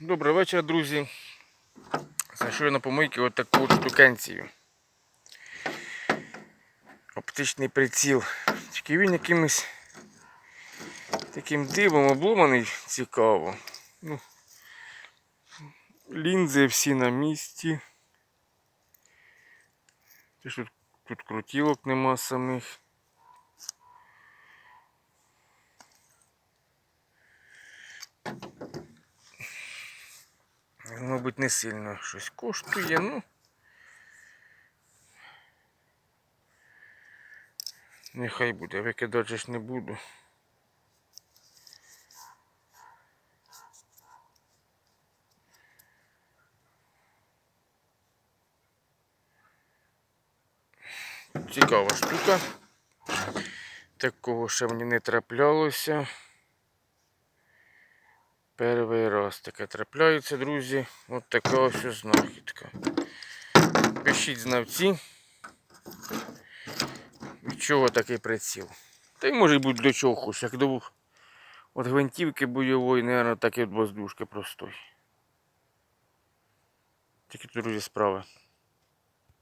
Добрий вечір, друзі. Знайшов на помийці от таку штукенцію. Оптичний приціл. Тільки він якимось таким дивом обломаний цікаво. Ну, лінзи всі на місці. Тут, тут крутілок нема самих. Мабуть, не сильно щось коштує, ну. Нехай буде, викидати ж не буду. Цікава штука. Такого ще мені не траплялося. Перший раз таке трапляється, друзі. От така ось знахідка. Пишіть знавці. Від чого такий приціл? Та й може бути до чого хоч, як до от гвинтівки бойової, мабуть, так і від воздушки простої. Такі, друзі, справи.